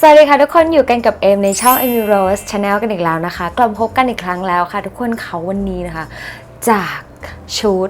สวัสดีค่ะทุกคนอยู่กันกับเอมในช่อง Amy Rose Channel กันอีกแล้วนะคะ กลับพบกันอีกครั้งแล้วค่ะ ทุกคนเขาวันนี้นะคะ จากชุด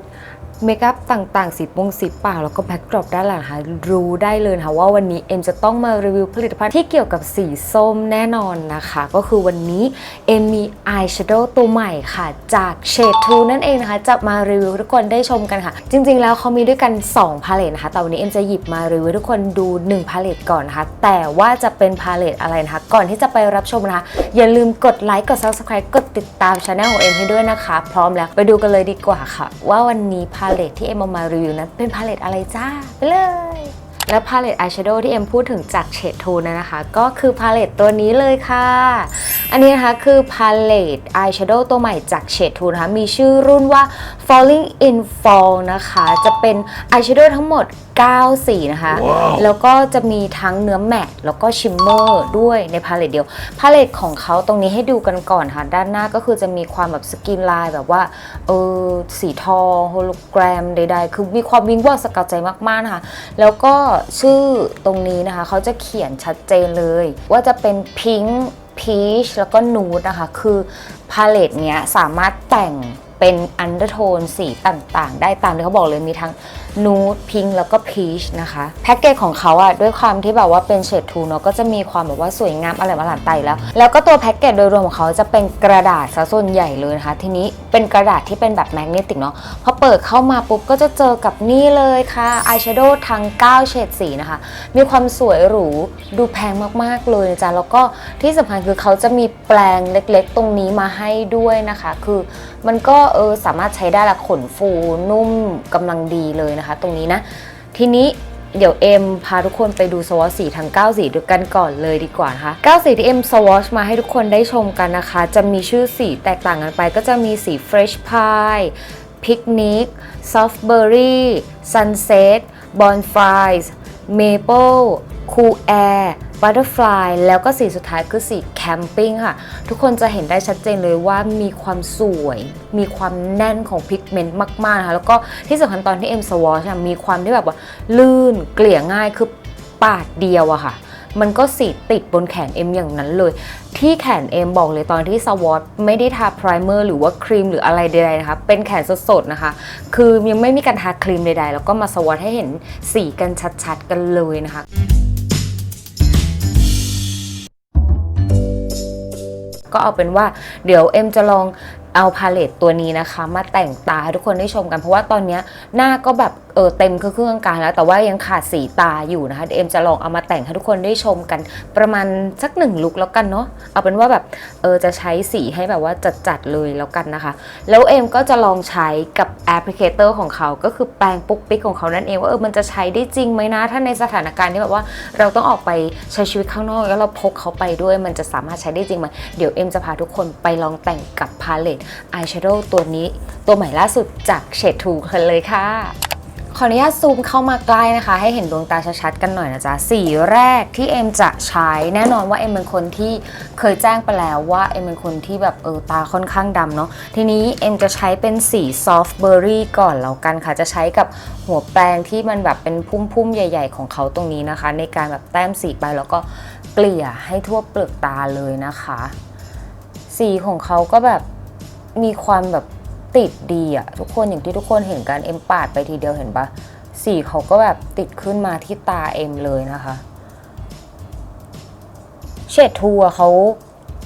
เมคอัพต่างๆ สีปงสีปากแล้วก็แบ็กดรอปด้านหลังนะคะรู้ได้เลยนะคะว่าวันนี้เอ็มจะต้องมารีวิวผลิตภัณฑ์ที่เกี่ยวกับสีส้มแน่นอนนะคะ ก็คือวันนี้เอ็มมีอายแชโดว์ตัวใหม่ค่ะ จากเชดทูนั่นเองนะคะ จะมารีวิวทุกคนได้ชมกันค่ะ จริง ๆ แล้วเขามีด้วยกัน 2 พาเลตนะคะแต่วันนี้เอ็มจะหยิบมารีวิวทุกคนดู 1 พาเลตก่อนนะคะ แต่ว่าจะเป็นพาเลตอะไรนะคะ ก่อนที่จะไปรับชมนะคะ อย่าลืมกดไลค์กด subscribe กดติดตามช anel ของเอ็มให้ด้วยนะคะ พร้อมแล้วไปดูกันเลยดีกว่าค่ะ ว่าวันนี้พาเลตที่เอ็มเอามารีวิวนั้นเป็นพาเลตอะไรจ้าไปเลย และพาเลตอายแชโดว์ที่เอ็มพูดถึงจากเฉดโทนนะคะ ก็คือพาเลตตัวนี้เลยค่ะ อันนี้นะคะคือพาเลตอายแชโดว์ตัวใหม่จากเฉดโทนนะคะมีชื่อรุ่นว่า falling in fall นะคะ จะเป็นอายแชโดว์ทั้งหมด 9 สีนะคะแล้วก็จะมีทั้งเนื้อแมตต์แล้วก็ชิมเมอร์ด้วยในพาเลตเดียว พาเลตของเขาตรงนี้ให้ดูกันก่อนค่ะ ด้านหน้าก็คือจะมีความแบบสกินลายแบบว่าเออสีทองโฮโลแกรมใดๆ คือมีความวิงว่าสกัดใจมากๆนะคะ แล้วก็ชื่อตรงนี้นะคะ เขาจะเขียนชัดเจนเลย ว่าจะเป็นพิงค์พีชแล้วก็นูดนะคะ คือพาเลตเนี้ยสามารถแต่งเป็นอันเดอร์โทนสีต่างๆ ได้ตามที่เขาบอกเลยมีทั้ง นูดพิงแล้วก็พีชนะคะแพ็กเกจของเขาอะด้วยความที่แบบว่าเป็นเฉดทูเนาะก็จะมีความแบบว่าสวยงามอะไรมาหลานไตแล้ว แล้วก็ตัวแพ็กเกจโดยรวมของเขาจะเป็นกระดาษซะส่วนใหญ่เลยนะคะ ทีนี้เป็นกระดาษที่เป็นแบบแมกเนติกเนาะพอเปิดเข้ามาปุ๊บก็จะเจอกับนี่เลยค่ะอายแชโดว์ทั้ง 9 เฉดสีนะคะ มีความสวยหรูดูแพงมากๆเลยนะจ๊ะแล้วก็ที่สำคัญคือเขาจะมีแปลงเล็กๆ ตรงนี้มาให้ด้วยนะคะ คือมันก็เออสามารถใช้ได้ละขนฟูนุ่มกำลังดีเลยนะคะตรงนี้นะ ทีนี้เดี๋ยวเอ็มพาทุกคนไปดูสวอชสีทั้ง 9 สีด้วยกันก่อนเลยดีกว่านะคะ9สีที่เอ็มสวอชมาให้ทุกคนได้ชมกันนะคะ จะมีชื่อสีแตกต่างกันไป ก็จะมีสี Fresh Pie Picnic Softberry Sunset Bonfires Maple Cool Air Butterfly แล้วก็สีสุดท้ายคือสีแคมปิ้งค่ะ ทุกคนจะเห็นได้ชัดเจนเลยว่ามีความสวย มีความแน่นของพิกเมนต์มากๆนะคะแล้วก็ที่สำคัญตอนที่เอ็มสวอชมีความที่แบบว่า ลื่นเกลี่ยง่ายคือปาดเดียวอะค่ะ มันก็สีติดบนแขนเอ็มอย่างนั้นเลย ที่แขนเอ็มบอกเลยตอนที่สวอตไม่ได้ทาพรเมอร์หรือว่าครีมหรืออะไรใดๆนะคะ เป็นแขนสดๆนะคะ คือยังไม่มีการทาครีมใดๆ แล้วก็มาสวอตให้เห็นสีกันชัดๆกันเลยนะคะ ก็เอาเป็นว่าเดี๋ยวเอ็มจะลองเอาพาเลตตัวนี้นะคะ มาแต่งตาให้ทุกคนได้ชมกันเพราะว่าตอนนี้หน้าก็แบบ เออเต็มเครื่องกางแล้ว แต่ว่ายังขาดสีตาอยู่นะคะเดี๋ยวเอ็มจะลองเอามาแต่งให้ทุกคนได้ชมกันประมาณสักหนึ่งลุกแล้วกันเนาะเอาเป็นว่าแบบเออจะใช้สีให้แบบว่าจัดๆเลยแล้วกันนะคะ แล้วเอ็มก็จะลองใช้กับแอปพลิเคเตอร์ของเขาก็คือแปรงปุ๊กปิ๊กของเขานั่นเองว่าเออมันจะใช้ได้จริงไหมนะ ถ้าในสถานการณ์ที่แบบว่าเราต้องออกไปใช้ชีวิตข้างนอก แล้วเราพกเขาไปด้วยมันจะสามารถใช้ได้จริงไหมเดี๋ยวเอ็มจะพาทุกคนไปลองแต่งกับพาเลตอายแชโดว์ตัวนี้ ตัวใหม่ล่าสุดจากเฉดทูกันเลยค่ะ ขออนุญาตซูมเข้ามาใกล้นะคะ ให้เห็นดวงตาชัดๆกันหน่อยนะจ๊ะสีแรกที่เอ็มจะใช้แน่นอนว่าเอ็มเป็นคนที่เคยแจ้งไปแล้วว่าเอ็มเป็นคนที่แบบเออตาค่อนข้างดำเนาะทีนี้เอ็มจะใช้เป็นสีซอฟต์เบอร์รี่ก่อนแล้วกันค่ะ จะใช้กับหัวแปรงที่มันแบบเป็นพุ่มๆใหญ่ ๆ ของเขาตรงนี้นะคะ ในการแบบแต้มสีไปแล้วก็เกลี่ยให้ทั่วเปลือกตาเลยนะคะ สีของเขาก็แบบมีความแบบ ติดดีอะทุกคนอย่างที่ทุกคนเห็นกันเอ็มปาดไปทีเดียวเห็นปะสีเขาก็แบบติดขึ้นมาที่ตาเอ็มเลยนะคะเชดทูอะเขา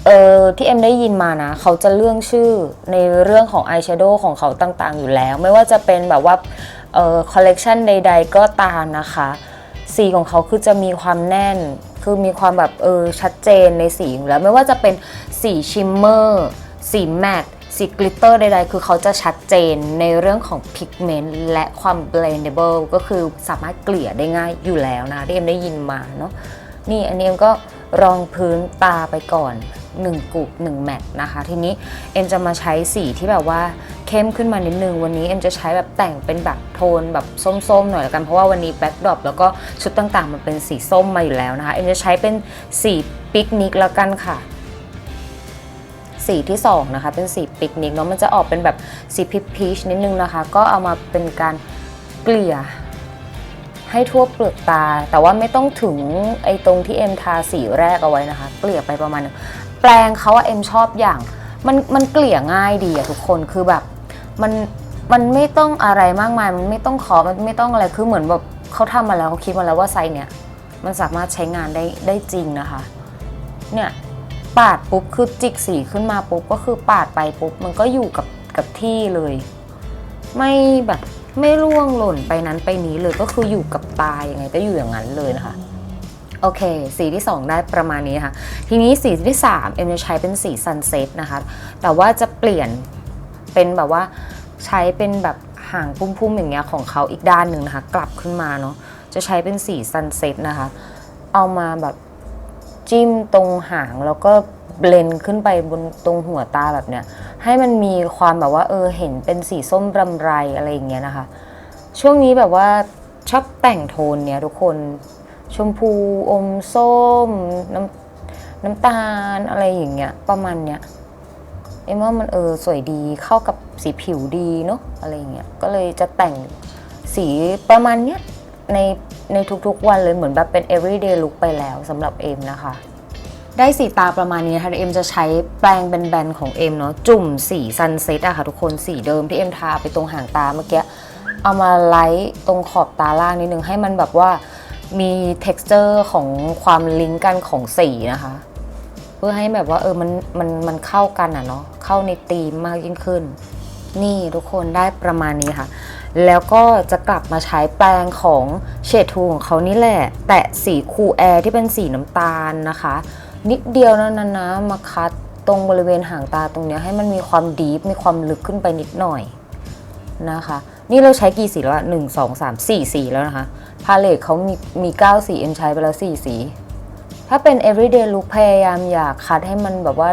เออที่เอ็มได้ยินมานะ เขาจะเรื่องชื่อในเรื่องของอายแชโดว์ของเขาต่างๆ อยู่แล้ว ไม่ว่าจะเป็นแบบว่าเออคอลเลกชันใด ๆ ก็ตามนะคะ สีของเขาคือจะมีความแน่น คือมีความแบบเออชัดเจนในสีอยู่แล้ว ไม่ว่าจะเป็นสีชิมเมอร์ สีแมตต์ สีกลิตเตอร์ใดๆ คือเขาจะชัดเจนในเรื่องของพิกเมนต์และความ blendable ก็คือสามารถเกลี่ยได้ง่ายอยู่แล้วนะที่เอ็มได้ยินมาเนาะนี่อันนี้เอ็มก็รองพื้นตาไปก่อน 1กลุ่ม1แมตต์นะคะ ทีนี้เอ็มจะมาใช้สีที่แบบว่าเข้มขึ้นมานิดนึง วันนี้เอ็มจะใช้แบบแต่งเป็นแบบโทนแบบส้มๆหน่อยละกันเพราะว่าวันนี้แบ็คดรอปแล้วก็ชุดต่างๆ มันเป็นสีส้มมาอยู่แล้วนะคะ เอ็มจะใช้เป็นสีปิกนิกแล้วกันค่ะ สีที่สองนะคะเป็นสีปิกนิกเนาะมันจะออกเป็นแบบสีพิพีชนิดนึงนะคะ ก็เอามาเป็นการเกลี่ยให้ทั่วเปลือกตา แต่ว่าไม่ต้องถึงไอ้ตรงที่เอ็มทาสีแรกเอาไว้นะคะ เกลี่ยไปประมาณนึงแปลงเขาว่าเอ็มชอบอย่าง มันมันเกลี่ยง่ายดีอะทุกคนคือแบบมันมันไม่ต้องอะไรมากมาย มันไม่ต้องขอมันไม่ต้องอะไรคือเหมือนแบบเขาทำมาแล้วเขาคิดมาแล้วว่าไซส์เนี้ยมันสามารถใช้งานได้ได้จริงนะคะ เนี่ย ปาดปุ๊บคือจิกสีขึ้นมาปุ๊บก็คือปาดไปปุ๊บมันก็อยู่กับกับที่เลย ไม่แบบไม่ร่วงหล่นไปนั้นไปนี้เลยก็คืออยู่กับตาอย่างไงก็อยู่อย่างนั้นเลยนะคะโอเค สีที่ 2 ได้ประมาณนี้นะคะทีนี้สีที่ 3 เอ็มจะใช้เป็นสีซันเซ็ตนะคะ แต่ว่าจะเปลี่ยนเป็นแบบว่าใช้เป็นแบบหางพุ่มๆอย่างเงี้ยของเขาอีกด้านหนึ่งนะคะ กลับขึ้นมาเนาะจะใช้เป็นสีซันเซ็ตนะคะ เอามาแบบ จิ้มตรงหางแล้วก็เบลนขึ้นไปบนตรงหัวตาแบบเนี้ย ให้มันมีความแบบว่าเออเห็นเป็นสีส้มรำไรอะไรอย่างเงี้ยนะคะ ช่วงนี้แบบว่าชอบแต่งโทนเนี้ยทุกคนชมพูอมส้มน้ำน้ำตาลอะไรอย่างเงี้ยประมาณเนี้ยเอ็มว่ามันเออสวยดีเข้ากับสีผิวดีเนาะอะไรอย่างเงี้ยก็เลยจะแต่งสีประมาณเนี้ยใน ในทุกๆวันเลยเหมือนแบบเป็น everyday look ไปแล้วสำหรับเอ็มนะคะ ได้สีตาประมาณนี้นะคะเอ็มจะใช้แปรงแบนๆของเอ็มเนาะจุ่มสีซันเซ็ตอะค่ะทุกคนสีเดิมที่เอ็มทาไปตรงหางตาเมื่อกี้เอามาไลท์ตรงขอบตาล่างนิดนึงให้มันแบบว่ามี t e x t อร์ของความลิงก์กันของสีนะคะ เพื่อให้แบบว่าเออมันมันมันเข้ากันอะเนาะเข้าในธีมมากยิ่งขึ้น นี่ทุกคนได้ประมาณนี้ค่ะ แล้วก็จะกลับมาใช้แปรงของเฉดทูของเขานี่แหละ แตะสีคูแอร์ที่เป็นสีน้ำตาลนะคะ นิดเดียวนะนะนะมาคัดตรงบริเวณหางตาตรงนี้ให้มันมีความดีฟมีความลึกขึ้นไปนิดหน่อยนะคะ นี่เราใช้กี่สีแล้วหนึ่งสองสามสี่สีแล้วนะคะ พาเลตเขามีมีเก้าสีเอ็มใช้ไปแล้วสี่สี ถ้าเป็น everyday look พยายามอย่าคัดให้มันแบบว่า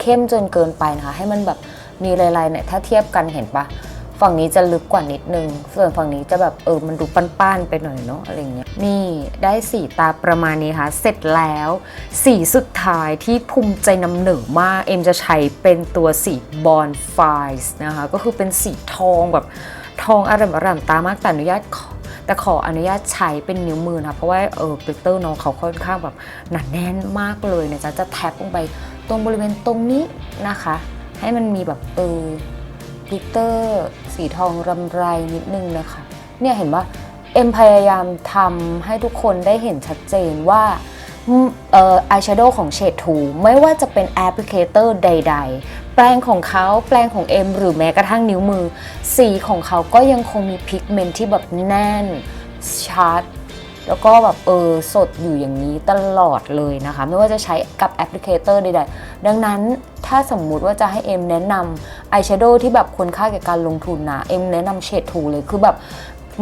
เข้มจนเกินไปนะคะ ให้มันแบบมีลายๆเนี่ยถ้าเทียบกันเห็นปะ ฝั่งนี้จะลึกกว่านิดนึง ส่วนฝั่งนี้จะแบบเออมันดูป้านๆไปหน่อยเนาะอะไรเงี้ย นี่ได้สีตาประมาณนี้ค่ะ เสร็จแล้ว สีสุดท้ายที่ภูมิใจนำเหนึ่งมาก เอ็มจะใช้เป็นตัวสีบอนไฟส์นะคะ ก็คือเป็นสีทองแบบทองอร่ามอรมตามากแต่อนุญาตแต่ขออนุญาตใช้เป็นนิ้วมือนะเพราะว่าเออปิกเตอร์น้องเขาค่อนข้างแบบหนาแน่นมากเลยนะจ๊ะจะแท็บลงไปตรงบริเวณตรงนี้นะคะ ให้มันมีแบบเออ กลิตเตอร์ สีทองรำไรนิดนึงนะคะ เนี่ยเห็นว่าเอ็มพยายามทำให้ทุกคนได้เห็นชัดเจนว่าอืมเอ่ออายแชโดว์ของเฉดทูไม่ว่าจะเป็นแอปพลิเคเตอร์ใด ๆ แปรงของเขาแปรงของเอ็มหรือแม้กระทั่งนิ้วมือ สีของเขาก็ยังคงมีพิกเมนต์ที่แบบแน่นชัดแล้วก็แบบเออสดอยู่อย่างนี้ตลอดเลยนะคะ ไม่ว่าจะใช้กับแอปพลิเคเตอร์ใดๆ ดังนั้น ถ้าสมมุติว่าจะให้เอ็มแนะนำอายแชโดว์ที่แบบควรค่าแก่การลงทุนนะเอ็มแนะนำเฉดทูเลยคือแบบ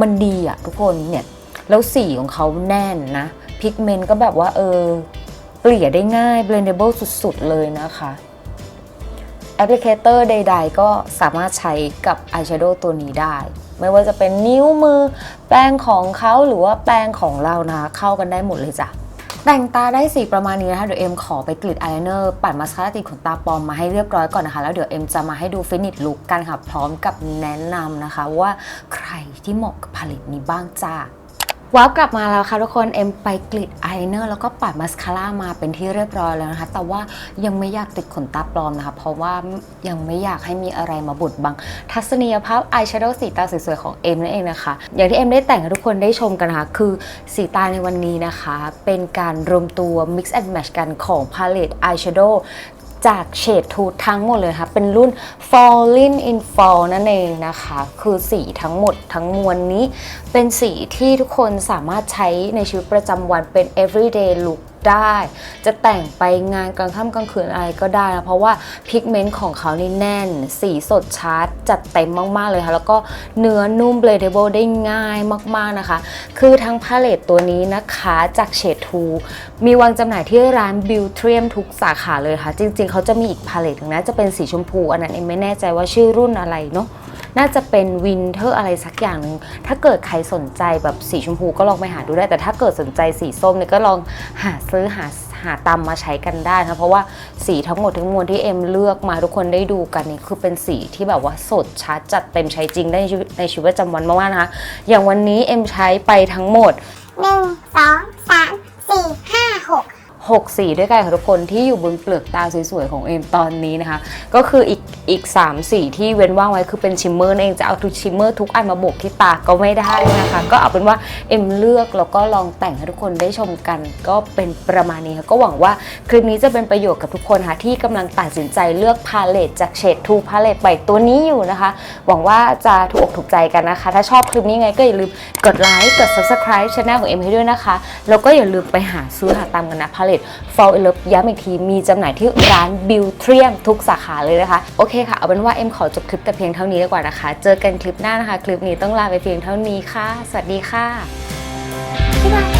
มันดีอะทุกคนเนี่ยแล้วสีของเขาแน่นนะพิกเมนต์ก็แบบว่าเออเกลี่ยได้ง่าย blendable สุดๆ เลยนะคะแอปพลิเคเตอร์ใด ๆ ก็สามารถใช้กับอายแชโดว์ตัวนี้ได้ ไม่ว่าจะเป็นนิ้วมือ แปรงของเขาหรือว่าแปรงของเรานะเข้ากันได้หมดเลยจ้ะ แต่งตาได้สีประมาณนี้นะคะเดี๋ยวเอ็มขอไปกลิดอายไลเนอร์ปัดมาสคาร่าติดขนตาปลอมมาให้เรียบร้อยก่อนนะคะ แล้วเดี๋ยวเอ็มจะมาให้ดูฟินิชลุคกันค่ะ พร้อมกับแนะนำนะคะ ว่าใครที่เหมาะกับผลิตนี้บ้างจ้า ว้าวกลับมาแล้วค่ะทุกคนเอ็มไปกลิดอายเนอร์แล้วก็ปัดมาสคาร่ามาเป็นที่เรียบร้อยแล้วนะคะ แต่ว่ายังไม่อยากติดขนตาปลอมนะคะ เพราะว่ายังไม่อยากให้มีอะไรมาบดบัง ทัศนียภาพอายแชโดว์สีตาสวยๆของเอ็มนั่นเองนะคะ อย่างที่เอ็มได้แต่งให้ทุกคนได้ชมกันนะคะ คือสีตาในวันนี้นะคะ เป็นการรวมตัว mix and match กันของพาเลตอายแชโดว์ จากเฉดทูทั้งหมดเลยค่ะเป็นรุ่น Falling in Fall นั่นเองนะคะ คือสีทั้งหมดทั้งมวลนี้ เป็นสีที่ทุกคนสามารถใช้ในชีวิตประจำวันเป็น everyday look ได้ จะแต่งไปงานกลางค่ำกลางคืนอะไรก็ได้นะเพราะว่าพิกเมนต์ของเขานี่แน่น สีสดชัดจัดเต็มมากๆเลยค่ะ แล้วก็เนื้อนุ่ม blendable ได้ง่ายมากๆนะคะ คือทั้งพาเลตตัวนี้นะคะจากเฉดทูมีวางจำหน่ายที่ร้าน b i l t r i u m ทุกสาขาเลยค่ะ จริงๆ เขาจะมีอีกพาเลตนึงนะจะเป็นสีชมพู อันนั้นเองไม่แน่ใจว่าชื่อรุ่นอะไรเนาะ น่าจะเป็นวินเทอร์อะไรสักอย่างนึงถ้าเกิดใครสนใจแบบสีชมพูก็ลองไปหาดูได้ แต่ถ้าเกิดสนใจสีส้มเนี่ยก็ลองหาซื้อหาหาตามมาใช้กันได้นะเพราะว่าสีทั้งหมดทั้งมวลที่เอ็มเลือกมาทุกคนได้ดูกันนี่คือเป็นสีที่แบบว่าสดชัดจัดเต็มใช้จริงได้ในชีวิตประจำวันมากๆนะคะ อย่างวันนี้เอ็มใช้ไปทั้งหมด1 2 3 6 สีด้วยกันค่ะทุกคนที่อยู่บนเปลือกตาสวยๆของเอมตอนนี้นะคะ ก็คืออีกอีก3สีที่เว้นว่างไว้คือเป็นชิมเมอร์เองจะเอาทุกชิมเมอร์ทุกอันมาโบกที่ตาก็ไม่ได้นะคะ ก็เอาเป็นว่าเอ็มเลือกแล้วก็ลองแต่งให้ทุกคนได้ชมกัน ก็เป็นประมาณนี้ค่ะก็หวังว่าคลิปนี้จะเป็นประโยชน์กับทุกคนค่ะที่กำลังตัดสินใจเลือกพาเลตจากเฉดทูพาเลตใบตัวนี้อยู่นะคะ หวังว่าจะถูกอกถูกใจกันนะคะ ถ้าชอบคลิปนี้ไงก็อย่าลืมกดไลค์กด subscribe ช่องของเอ็มให้ด้วยนะคะแล้วก็อย่าลืมไปหาซื้อหาตามกันนะพาเลต Fall in Love ย้ำอีกทีมีจำหน่ายที่ร้านบิวเทียมทุกสาขาเลยนะคะ โอเคค่ะ เอาเป็นว่าเอ็มขอจบคลิปแต่เพียงเท่านี้ดีกว่านะคะ เจอกันคลิปหน้านะคะ คลิปนี้ต้องลาไปเพียงเท่านี้ค่ะ สวัสดีค่ะบ๊ายบาย